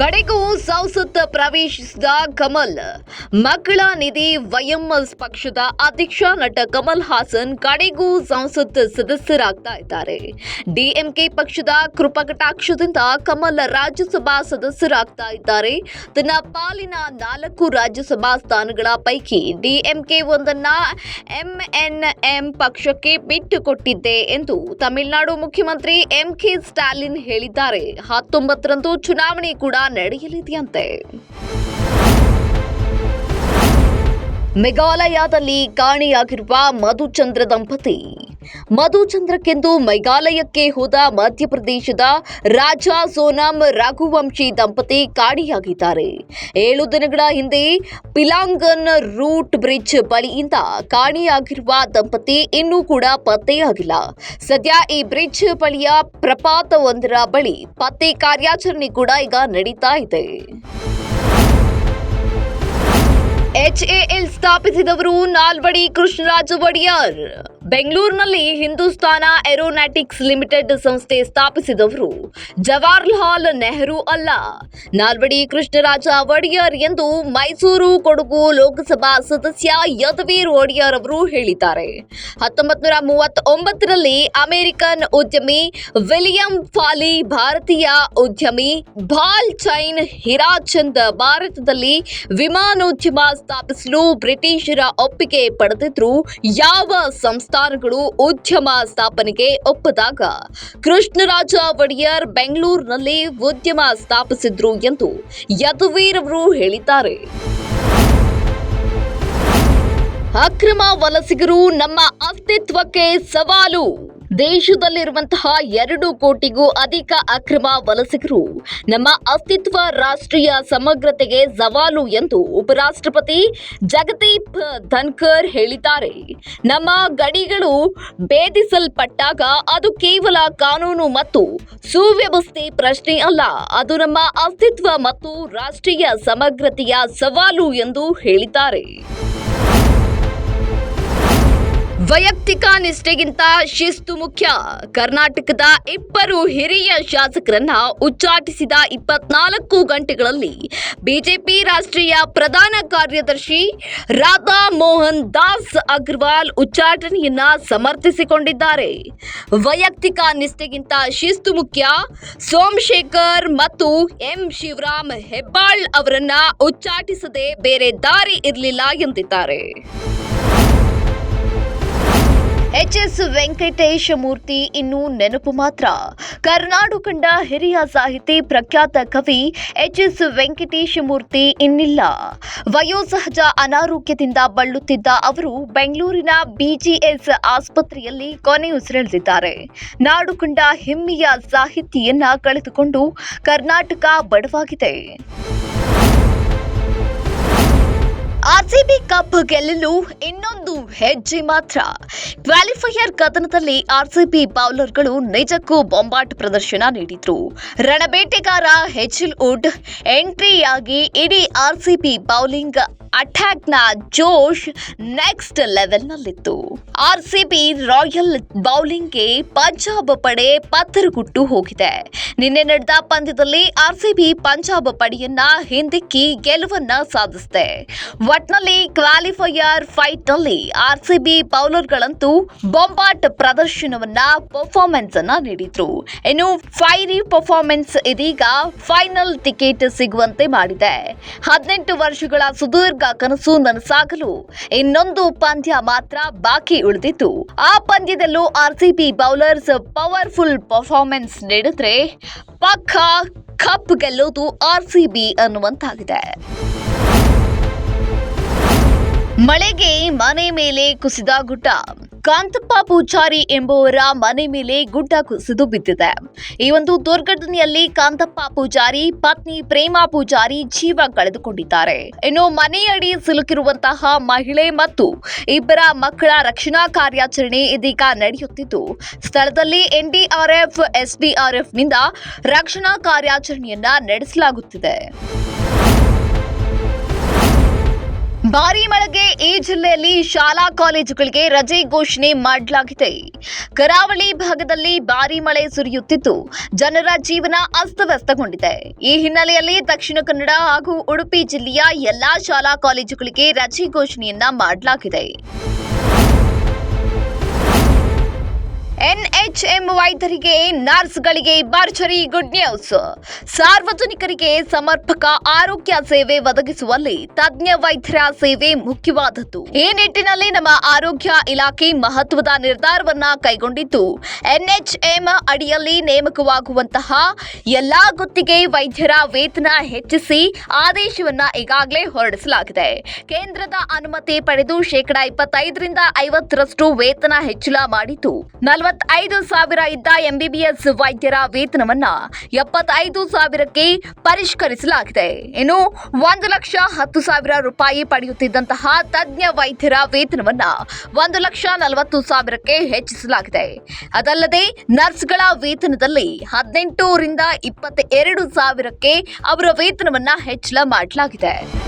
ಕಡೆಗೂ ಸಂಸತ್ ಪ್ರವೇಶಿಸಿದ ಕಮಲ್. ಮಕ್ಕಳ ನಿಧಿ ವೈಎಂಎಸ್ ಪಕ್ಷದ ಅಧ್ಯಕ್ಷ ನಟ ಕಮಲ್ ಹಾಸನ್ ಕಡೆಗೂ ಸಂಸತ್ ಸದಸ್ಯರಾಗ್ತಾ ಇದ್ದಾರೆ. ಡಿಎಂಕೆ ಪಕ್ಷದ ಕೃಪಕಟಾಕ್ಷದಿಂದ ಕಮಲ್ ರಾಜ್ಯಸಭಾ ಸದಸ್ಯರಾಗ್ತಾ ಇದ್ದಾರೆ. ತನ್ನ ಪಾಲಿನ ನಾಲ್ಕು ರಾಜ್ಯಸಭಾ ಸ್ಥಾನಗಳ ಪೈಕಿ ಡಿಎಂಕೆ ಒಂದನ್ನ ಎಂಎನ್ಎಂ ಪಕ್ಷಕ್ಕೆ ಬಿಟ್ಟುಕೊಟ್ಟಿದ್ದೆ ಎಂದು ತಮಿಳುನಾಡು ಮುಖ್ಯಮಂತ್ರಿ ಎಂಕೆ ಸ್ಟಾಲಿನ್ ಹೇಳಿದ್ದಾರೆ. ಹತ್ತೊಂಬತ್ತರಂದು ಚುನಾವಣೆ ಕೂಡ ನಡೆಯಲಿದೆಯಂತೆ. ಮೇಘಾಲಯದಲ್ಲಿ ಕಾಣೆಯಾಗಿರುವ ಮಧುಚಂದ್ರ ದಂಪತಿ. ಮಧುಚಂದ್ರಕ್ಕೆಂದು ಮೇಘಾಲಯಕ್ಕೆ ಹೋದ ಮಧ್ಯಪ್ರದೇಶದ ರಾಜ ಸೋನಂ ರಘುವಂಶಿ ದಂಪತಿ ಕಾಣೆಯಾಗಿದ್ದಾರೆ. ಏಳು ದಿನಗಳ ಹಿಂದೆ ಪಿಲಾಂಗನ್ ರೂಟ್ ಬ್ರಿಡ್ಜ್ ಬಳಿಯಿಂದ ಕಾಣೆಯಾಗಿರುವ ದಂಪತಿ ಇನ್ನೂ ಕೂಡ ಪತ್ತೆಯಾಗಿಲ್ಲ. ಸದ್ಯ ಈ ಬ್ರಿಡ್ಜ್ ಬಳಿಯ ಪ್ರಪಾತವೊಂದರ ಬಳಿ ಪತ್ತೆ ಕಾರ್ಯಾಚರಣೆ ಕೂಡ ಈಗ ನಡೀತಾ ಇದೆ. ಎಚ್ಎಎಲ್ ಸ್ಥಾಪಿಸಿದವರು ನಾಲ್ವಡಿ ಕೃಷ್ಣರಾಜ ಒಡೆಯರ್ ಬೆಂಗಳೂರಿನಲ್ಲಿ ಹಿಂದೂಸ್ತಾನ ಏರೋನಾಟಿಕ್ಸ್ ಲಿಮಿಟೆಡ್ ಸಂಸ್ಥೆ ಸ್ಥಾಪಿಸಿದವರು. ಜವಾಹರ್ಲಾಲ್ ನೆಹರು ಅಲ್ಲ. ನಾಲ್ವಡಿ ಕೃಷ್ಣರಾಜ ಒಡೆಯರ್ ಎಂದು ಮೈಸೂರು ಕೊಡಗು ಲೋಕಸಭಾ ಸದಸ್ಯ ಯದುವೀರ್ ಒಡೆಯರ್ ಅವರು ಹೇಳಿದ್ದಾರೆ. ಹತ್ತೊಂಬತ್ತು ನೂರ ಮೂವತ್ತೊಂಬತ್ತರಲ್ಲಿ ಅಮೆರಿಕನ್ ಉದ್ಯಮಿ ವಿಲಿಯಂ ಫಾಲಿ ಭಾರತೀಯ ಉದ್ಯಮಿ ಭಾಲ್ ಚೈನ್ ಹಿರಾಚಂದ್ ಭಾರತದಲ್ಲಿ ವಿಮಾನೋದ್ಯಮ ಸ್ಥಾಪಿಸಲು ಬ್ರಿಟಿಷರ ಒಪ್ಪಿಗೆ ಪಡೆದಿದ್ರು ಯಾವ ಸಂಸ್ಥಾನಗಳು ಉದ್ಯಮ ಸ್ಥಾಪನೆಗೆ ಒಪ್ಪದಾಗ ಕೃಷ್ಣರಾಜ ಒಡೆಯರ್ ಬೆಂಗಳೂರಿನಲ್ಲಿ ಉದ್ಯಮ ಸ್ಥಾಪಿಸಿದ್ರು ಎಂದು ಯದುವೀರ್ ಅವರು ಹೇಳಿದ್ದಾರೆ. ಅಕ್ರಮ ವಲಸಿಗರು ನಮ್ಮ ಅಸ್ತಿತ್ವಕ್ಕೆ ಸವಾಲು. ದೇಶದಲ್ಲಿರುವಂತಹ ಎರಡು ಕೋಟಿಗೂ ಅಧಿಕ ಅಕ್ರಮ ವಲಸಿಗರು. ನಮ್ಮ ಅಸ್ತಿತ್ವ ರಾಷ್ಟ್ರೀಯ ಸಮಗ್ರತೆಗೆ ಸವಾಲು ಎಂದು ಉಪರಾಷ್ಟ್ರಪತಿ ಜಗದೀಪ್ ಧನ್ಕರ್ ಹೇಳಿದ್ದಾರೆ. ನಮ್ಮ ಗಡಿಗಳು ಭೇದಿಸಲ್ಪಟ್ಟಾಗ ಅದು ಕೇವಲ ಕಾನೂನು ಮತ್ತು ಸುವ್ಯವಸ್ಥೆ ಪ್ರಶ್ನೆ ಅಲ್ಲ, ಅದು ನಮ್ಮ ಅಸ್ತಿತ್ವ ಮತ್ತು ರಾಷ್ಟ್ರೀಯ ಸಮಗ್ರತೆಯ ಸವಾಲು ಎಂದು ಹೇಳಿದ್ದಾರೆ. ವೈಯಕ್ತಿಕ ನಿಷ್ಠೆಗಿಂತ ಶಿಸ್ತು ಮುಖ್ಯ. ಕರ್ನಾಟಕದ ಇಬ್ಬರು ಹಿರಿಯ ಶಾಸಕರನ್ನ ಉಚ್ಚಾಟಿಸಿದ ಇಪ್ಪತ್ನಾಲ್ಕು ಗಂಟೆಗಳಲ್ಲಿ ಬಿಜೆಪಿ ರಾಷ್ಟ್ರೀಯ ಪ್ರಧಾನ ಕಾರ್ಯದರ್ಶಿ ರಾಧಾ ಮೋಹನ್ ದಾಸ್ ಅಗ್ರವಾಲ್ ಉಚ್ಚಾಟನೆಯನ್ನ ಸಮರ್ಥಿಸಿಕೊಂಡಿದ್ದಾರೆ. ವೈಯಕ್ತಿಕ ನಿಷ್ಠೆಗಿಂತ ಶಿಸ್ತು ಮುಖ್ಯ ಸೋಮಶೇಖರ್ ಮತ್ತು ಎಂ ಶಿವರಾಮ್ ಹೆಬ್ಬಾಳ್ ಅವರನ್ನ ಉಚ್ಚಾಟಿಸದೆ ಬೇರೆ ದಾರಿ ಇರಲಿಲ್ಲ ಎಂದಿದ್ದಾರೆ. ಎಚ್ ಎಸ್ ವೆಂಕಟೇಶ ಮೂರ್ತಿ ಇನ್ನು ನೆನಪು ಮಾತ್ರ. ಕರ್ನಾಡು ಕಂಡ ಹಿರಿಯ ಸಾಹಿತಿ, ಪ್ರಖ್ಯಾತ ಕವಿ ಎಚ್ ಎಸ್ ವೆಂಕಟೇಶ ಮೂರ್ತಿ ಇನ್ನಿಲ್ಲ. ವಯೋಸಹಜ ಅನಾರೋಗ್ಯದಿಂದ ಬಳಲುತ್ತಿದ್ದ ಅವರು ಬೆಂಗಳೂರಿನ ಬಿಜಿಎಸ್ ಆಸ್ಪತ್ರೆಯಲ್ಲಿ ಕೊನೆಯುಸಿರೆಳೆದಿದ್ದಾರೆ ನಾಡು ಕಂಡ ಹೆಮ್ಮೆಯ ಸಾಹಿತಿಯನ್ನ ಕಳೆದುಕೊಂಡು ಕರ್ನಾಟಕ ಬಡವಾಗಿದೆ. ಆರ್ಸಿಬಿ ಕಪ್ ಗೆಲ್ಲಲು ಇನ್ನೊಂದು ಹೆಜ್ಜೆ ಮಾತ್ರ. ಕ್ವಾಲಿಫೈಯರ್ ಕದನದಲ್ಲಿ ಆರ್ಸಿಬಿ ಬೌಲರ್ಗಳು ನಿಜಕ್ಕೂ ಬೊಂಬಾಟ್ ಪ್ರದರ್ಶನ ನೀಡಿದ್ರು. ರಣಬೇಟೆಗಾರ ಹೆಚ್ಲ್ವುಡ್ ಎಂಟ್ರಿಯಾಗಿ ಇಡೀ ಆರ್ಸಿಬಿ ಬೌಲಿಂಗ್ ಅಟ್ಯಾಕ್ನ ಜೋಶ್ ನೆಕ್ಸ್ಟ್ ಲೆವೆಲ್ನಲ್ಲಿತ್ತು. ಆರ್ಸಿಬಿ ರಾಯಲ್ ಬೌಲಿಂಗ್ಗೆ ಪಂಜಾಬ್ ಪಡೆ ಪತ್ತರುಗುಟ್ಟು ಹೋಗಿದೆ. ನಿನ್ನೆ ನಡೆದ ಪಂದ್ಯದಲ್ಲಿ ಆರ್ಸಿಬಿ ಪಂಜಾಬ್ ಪಡೆಯನ್ನ ಹಿಂದಿಕ್ಕಿ ಗೆಲುವನ್ನ ಸಾಧಿಸಿದೆ. ಒಟ್ನಲ್ಲಿ ಕ್ವಾಲಿಫೈಯರ್ ಫೈಟ್ನಲ್ಲಿ ಆರ್ಸಿಬಿ ಬೌಲರ್ಗಳಂತೂ ಬೊಂಬಾಟ್ ಪ್ರದರ್ಶನವನ್ನ ಪರ್ಫಾರ್ಮೆನ್ಸ್ ಅನ್ನ ನೀಡಿದ್ರು. ಇನ್ನು ಫೈರಿ ಪರ್ಫಾರ್ಮೆನ್ಸ್ ಇದೀಗ ಫೈನಲ್ ಟಿಕೆಟ್ ಸಿಗುವಂತೆ ಮಾಡಿದೆ. ಹದಿನೆಂಟು ವರ್ಷಗಳ ಸುದೀರ್ಘ ಕನಸು ನನಸಾಗಲು. ಇನ್ನೊಂದು ಪಂದ್ಯ ಮಾತ್ರ ಬಾಕಿ ಉಳಿದಿತ್ತು ಆ ಪಂದ್ಯದಲ್ಲೂ ಆರ್ಸಿಬಿ ಬೌಲರ್ಸ್ ಪವರ್ಫುಲ್ ಪರ್ಫಾರ್ಮೆನ್ಸ್ ನೀಡಿದ್ರೆ ಪಕ್ಕ ಕಪ್ ಗೆಲ್ಲೋದು ಆರ್ಸಿಬಿ ಅನ್ನುವಂತಾಗಿದೆ. ಮಳೆಗೆ ಮನೆ ಮೇಲೆ ಕುಸಿದ ಗುಡ್ಡ. ಕಾಂತಪ್ಪ ಪೂಜಾರಿ ಎಂಬುವರ ಮನೆ ಮೇಲೆ ಗುಡ್ಡ ಕುಸಿದು ಬಿದ್ದಿದೆ. ಈ ಒಂದು ದುರ್ಘಟನೆಯಲ್ಲಿ ಕಾಂತಪ್ಪ ಪೂಜಾರಿ, ಪತ್ನಿ ಪ್ರೇಮಾ ಪೂಜಾರಿ ಜೀವ ಕಳೆದುಕೊಂಡಿದ್ದಾರೆ. ಇನ್ನು ಮನೆಯಡಿ ಸಿಲುಕಿರುವಂತಹ ಮಹಿಳೆ ಮತ್ತು ಇಬ್ಬರ ಮಕ್ಕಳ ರಕ್ಷಣಾ ಕಾರ್ಯಾಚರಣೆ ಇದೀಗ ನಡೆಯುತ್ತಿದ್ದು, ಸ್ಥಳದಲ್ಲಿ ಎನ್ಡಿಆರ್ಎಫ್ನಿಂದ ರಕ್ಷಣಾ ಕಾರ್ಯಾಚರಣೆಯನ್ನ ನಡೆಸಲಾಗುತ್ತಿದೆ. ಭಾರೀ ಮಳೆಗೆ ಈ ಜಿಲ್ಲೆಯಲ್ಲಿ ಶಾಲಾ ಕಾಲೇಜುಗಳಿಗೆ ರಜೆ ಘೋಷಣೆ ಮಾಡಲಾಗಿದೆ. ಕರಾವಳಿ ಭಾಗದಲ್ಲಿ ಭಾರಿ ಮಳೆ ಸುರಿಯುತ್ತಿದ್ದು, ಜನರ ಜೀವನ ಅಸ್ತವ್ಯಸ್ತಗೊಂಡಿದೆ. ಈ ಹಿನ್ನೆಲೆಯಲ್ಲಿ ದಕ್ಷಿಣ ಕನ್ನಡ ಹಾಗೂ ಉಡುಪಿ ಜಿಲ್ಲೆಯ ಎಲ್ಲಾ ಶಾಲಾ ಕಾಲೇಜುಗಳಿಗೆ ರಜೆ ಘೋಷಣೆಯನ್ನ ಮಾಡಲಾಗಿದೆ. ಎನ್ಎಚ್ಎಂ ವೈದ್ಯರಿಗೆ, ನರ್ಸ್ಗಳಿಗೆ ಭರ್ಜರಿ ಗುಡ್ ನ್ಯೂಸ್ ಸಾರ್ವಜನಿಕರಿಗೆ ಸಮರ್ಪಕ ಆರೋಗ್ಯ ಸೇವೆ ಒದಗಿಸುವಲ್ಲಿ ತಜ್ಞ ವೈದ್ಯರ ಸೇವೆ ಮುಖ್ಯವಾದದ್ದು. ಈ ನಿಟ್ಟಿನಲ್ಲಿ ನಮ್ಮ ಆರೋಗ್ಯ ಇಲಾಖೆ ಮಹತ್ವದ ನಿರ್ಧಾರವನ್ನ ಕೈಗೊಂಡಿದ್ದು. ಎನ್ಎಚ್ಎಂ ಅಡಿಯಲ್ಲಿ ನೇಮಕವಾಗುವಂತಹ ಎಲ್ಲಾ ಗುತ್ತಿಗೆ ವೈದ್ಯರ ವೇತನ ಹೆಚ್ಚಿಸಿ ಆದೇಶವನ್ನ ಈಗಾಗಲೇ ಹೊರಡಿಸಲಾಗಿದೆ. ಕೇಂದ್ರದ ಅನುಮತಿ ಪಡೆದು ಶೇಕಡಾ ಇಪ್ಪತ್ತೈದರಿಂದ ಐವತ್ತರಷ್ಟು ವೇತನ ಹೆಚ್ಚಳ ಮಾಡಿದ್ದು. ನಲವತ್ತೈದು ಸಾವಿರ ಇದ್ದ ಎಂಬಿಬಿಎಸ್ ವೈದ್ಯರ ವೇತನವನ್ನ ಎಪ್ಪತ್ತೈದು ಸಾವಿರಕ್ಕೆ ಪರಿಷ್ಕರಿಸಲಾಗಿದೆ. ಇನ್ನು ಒಂದು ಲಕ್ಷ ಹತ್ತು ಸಾವಿರ ರೂಪಾಯಿ ಪಡೆಯುತ್ತಿದ್ದಂತಹ ತಜ್ಞ ವೈದ್ಯರ ವೇತನವನ್ನ ಒಂದು ಲಕ್ಷ ನಲವತ್ತು ಸಾವಿರಕ್ಕೆ ಹೆಚ್ಚಿಸಲಾಗಿದೆ. ಅದಲ್ಲದೆ ನರ್ಸ್ಗಳ ವೇತನದಲ್ಲಿ ಹದಿನೆಂಟರಿಂದ ರಿಂದ ಇಪ್ಪತ್ತೆರಡು ಸಾವಿರಕ್ಕೆ ಅವರ ವೇತನವನ್ನ ಹೆಚ್ಚಳ ಮಾಡಲಾಗಿದೆ.